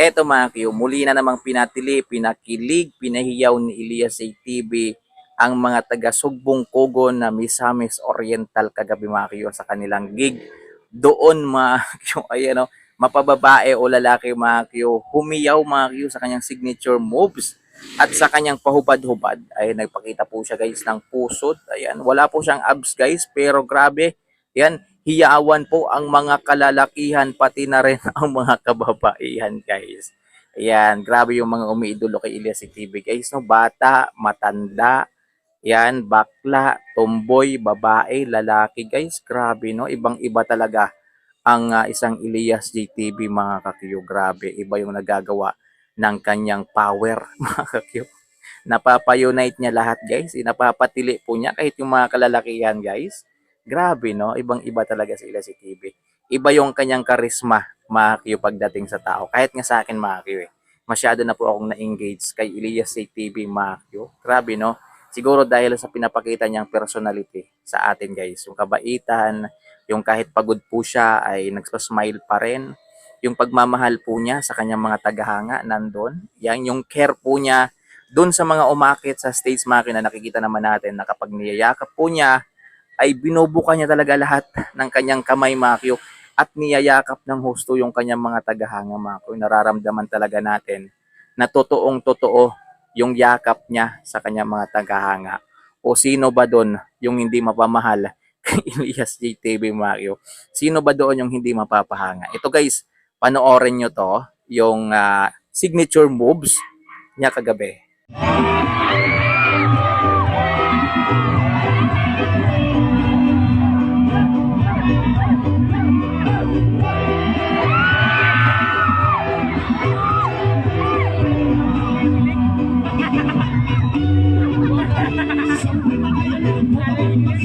Eto mga Q, muli na namang pinatili, pinakilig, pinahiyaw ni Elias ATV ang mga taga Sugbong Kogon na Misamis Oriental kagabi mga Q sa kanilang gig. Doon mga Q, ayan o, mapababae o lalaki mga Q, humiyaw mga Q sa kanyang signature moves at sa kanyang pahubad-hubad ay nagpakita po siya guys ng pusod. Ayan, wala po siyang abs guys pero grabe. Yan, hiyawan po ang mga kalalakihan pati na rin ang mga kababaihan guys. Ayan, grabe yung mga umiidolo kay Elias TV guys. No? Bata, matanda, yan, bakla, tomboy, babae, lalaki guys. Grabe no, ibang-iba talaga ang ah, isang Elias JTV mga kakiyo. Grabe, iba yung nagagawa ng kanyang power mga kakiyo. Napapa-unite niya lahat guys. Napapatili po niya kahit yung mga kalalakihan guys. Grabe no, ibang-iba talaga si Elias TV. Iba yung kanyang karisma mga kakiyo pagdating sa tao. Kahit nga sa akin mga kakiyo eh. Masyado na po akong na-engage kay Elias TV mga kakiyo. Grabe no. Siguro dahil sa pinapakita niyang personality sa atin guys. Yung kabaitan, yung kahit pagod po siya ay nagsasmile pa rin. Yung pagmamahal po niya sa kanyang mga tagahanga nandun. Yan, yung care po niya doon sa mga umakit sa stage makina nakikita naman natin na kapag niyayakap po niya ay binubuka niya talaga lahat ng kanyang kamay makyo at niyayakap ng husto yung kanyang mga tagahanga makyo. Nararamdaman talaga natin na totoong totoo yung yakap niya sa kanyang mga tagahanga. O sino ba doon yung hindi mapamahal kay Elias JTV Mario? Sino ba doon yung hindi mapapahanga? Ito guys, panoorin nyo to, yung ah, signature moves niya kagabi.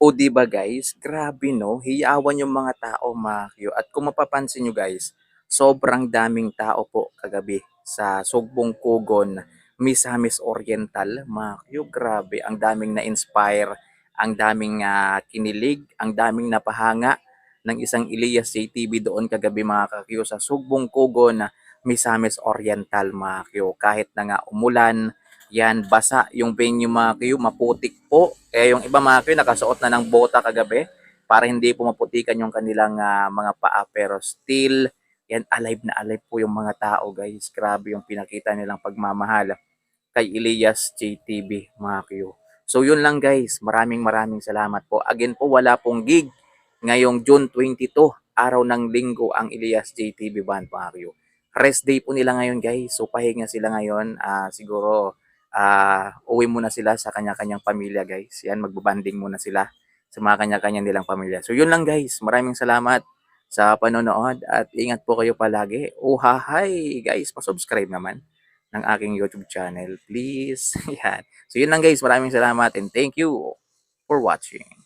O di ba guys, grabe no, hiyawan yung mga tao mga Q. At kung mapapansin nyo guys, sobrang daming tao po kagabi sa Sugbong Kugon, Misamis Oriental. Mga Q, grabe, ang daming na-inspire, ang daming ah, kinilig, ang daming napahanga ng isang Elias JTV doon kagabi mga kakyo sa Sugbong Kugon, Misamis Oriental mga Q. Kahit na nga umulan, yan, basa yung venue mga kayo, maputik po. Kaya yung iba mga kayo, nakasuot na ng bota kagabi para hindi po maputikan yung kanilang ah, mga paa. Pero still, yan, alive na alive po yung mga tao guys. Grabe yung pinakita nilang pagmamahal kay Elias JTV mga kayo. So yun lang guys, maraming maraming salamat po. Again po, wala pong gig ngayong June 22, araw ng linggo ang Elias JTV Band mga kayo. Rest day po nila ngayon guys. So pahinga sila ngayon. Ah, siguro ah uwi muna sila sa kanya-kanyang pamilya guys. Yan, magbabanding muna sila sa mga kanya-kanyang nilang pamilya. So yun lang guys, maraming salamat sa panonood at ingat po kayo palagi. Hi guys, pa-subscribe naman ng aking YouTube channel, please. Yan. So yun lang guys, maraming salamat and thank you for watching.